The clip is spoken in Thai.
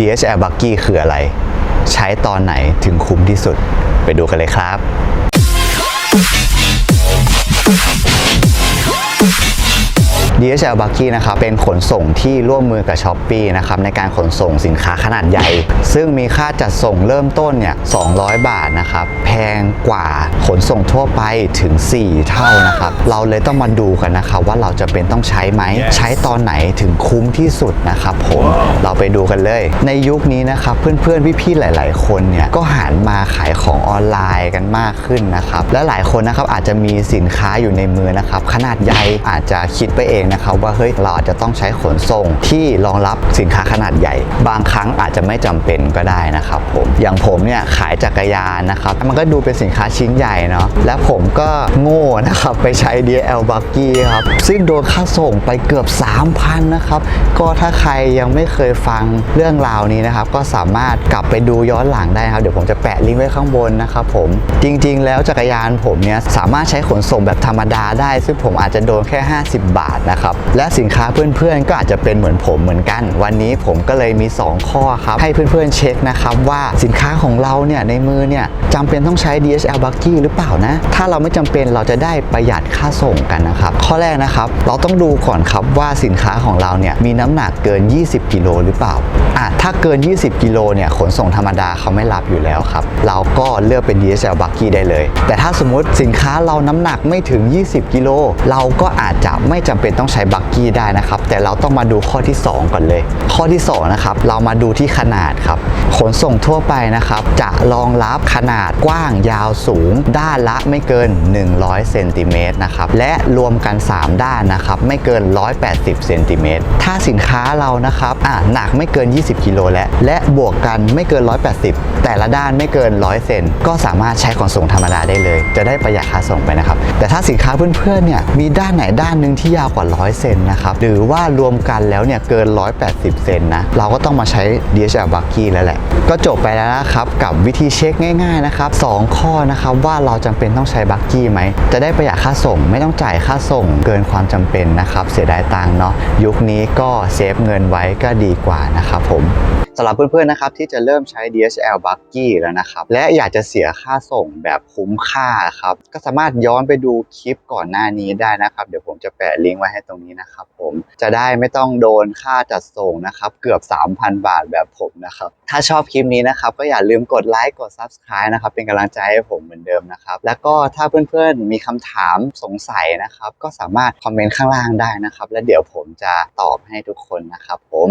DHL Buggy คืออะไร ใช้ตอนไหนถึงคุ้มที่สุด ไปดูกันเลยครับ DHL Buggy นะครับเป็นขนส่งที่ร่วมมือกับ s h อ p e e นะครับในการขนส่งสินค้าขนาดใหญ่ ซึ่งมีค่าจัดส่งเริ่มต้นเนี่ย 200 บาทนะครับแพงกว่าขนส่งทั่วไปถึง 4 เท่านะครับเราเลยต้องมาดูกันนะครับว่าเราจะเป็นต้องใช้ไหมใช้ตอนไหนถึงคุ้มที่สุดนะครับผมเราไปดูกันเลย ในยุคนี้นะครับเพื่อนๆพี่ๆหลาย ๆ คนเนี่ยก็หันมาขายของออนไลน์กันมากขึ้นนะครับและหลายคนนะครับอาจจะมีสินค้าอยู่ในมือนะครับขนาดใหญ่อาจจะคิดไปเองนะครับว่าเฮ้ยเราอาจจะต้องใช้ขนส่งที่รองรับสินค้าขนาดใหญ่ บางครั้งอาจจะไม่จำเป็นก็ได้นะครับผมอย่างผมเนี่ยขายจักรยานนะครับมันก็ดูเป็นสินค้าชิ้นใหญ่เนาะและผมก็โง่นะครับไปใช้ DL Buggy ครับซึ่งโดนค่าส่งไปเกือบ 3,000นะครับก็ถ้าใครยังไม่เคยฟังเรื่องราวนี้นะครับก็สามารถกลับไปดูย้อนหลังได้นะครับเดี๋ยวผมจะแปะลิงก์ไว้ข้างบนนะครับผมจริง ๆ แล้วจักรยานผมเนี่ยสามารถใช้ขนส่งแบบธรรมดาได้ ซึ่งผมอาจจะโดนแค่ 50 บาทนะครับและสินค้าเพื่อนๆก็อาจจะเป็นเหมือนผมเหมือนกัน วันนี้ผมก็เลยมี 2 ข้อครับ ให้เพื่อนๆเช็คนะครับว่าสินค้าของเราเนี่ยในมือเนี่ยจำเป็นต้องใช้ DHL Buggy หรือเปล่านะ ถ้าเราไม่จำเป็นเราจะได้ประหยัดค่าส่งกันนะครับ ข้อแรกนะครับ เราต้องดูก่อนครับว่าสินค้าของเราเนี่ยมีน้ำหนักเกิน 20 กิโลหรือเปล่า อะถ้าเกิน 20 กิโลเนี่ยขนส่งธรรมดาเขาไม่รับอยู่แล้วครับ เราก็เลือกเป็น DHL Buggy ได้เลย แต่ถ้าสมมติสินค้าเราน้ำหนักไม่ถึง 20 กิโลเราก็อาจจะไม่จำเป็นต้องใช้บักกี้ได้นะครับ แต่เราต้องมาดูข้อที่ 2 ก่อนเลย ข้อที่2นะครับเรามาดูที่ขนาดครับ ขนส่งทั่วไปนะครับจะรองรับขนาดกว้างยาวสูง ด้านละไม่เกิน 100เซนติเมตรนะครับและรวมกัน 3 ด้านนะครับไม่เกิน 180เซนติเมตรถ้าสินค้าเรานะครับอะหนักไม่เกิน20 กิโลและ และบวกกันไม่เกิน 180 แต่ละด้านไม่เกิน 100 เซนก็สามารถใช้ขนส่งธรรมดาได้เลย จะได้ประหยัดค่าส่งไปนะครับ แต่ถ้าสินค้าเพื่อนๆเนี่ยมีด้านไหนด้านหนึ่งที่ยาวกว่า 100 เซนนะครับหรือว่ารวมกันแล้วเนี่ยเกิน 180 เซนนะเราก็ต้องมาใช้ DHL Buggy แล้วแหละ ก็จบไปแล้วนะครับกับวิธีเช็คง่ายๆนะครับ2ข้อนะครับว่าเราจำเป็นต้องใช้ Buggy ไหมจะได้ประหยัดค่าส่งไม่ต้องจ่ายค่าส่งเกินความจำเป็นนะครับเสียดายตังค์เนาะยุคนี้ก็เซฟเงินไว้ก็ดีกว่านะครับผมสำหรับเพื่อนๆนะครับที่จะเริ่มใช้ DHL Buggy แล้วนะครับ และอยากจะเสียค่าส่งแบบคุ้มค่าครับ ก็สามารถย้อนไปดูคลิปก่อนหน้านี้ได้นะครับ เดี๋ยวผมจะแปะลิงก์ไว้ให้ตรงนี้นะครับผมจะได้ไม่ต้องโดนค่าจัดส่งนะครับเกือบ 3,000 บาทแบบผมนะครับ ถ้าชอบคลิปนี้นะครับ ก็อย่าลืมกดไลค์กด Subscribe นะครับ เป็นกำลังใจให้ผมเหมือนเดิมนะครับ แล้วก็ถ้าเพื่อนๆมีคำถามสงสัยนะครับ ก็สามารถคอมเมนต์ข้างล่างได้นะครับ แล้วเดี๋ยวผมจะตอบให้ทุกคนนะครับผม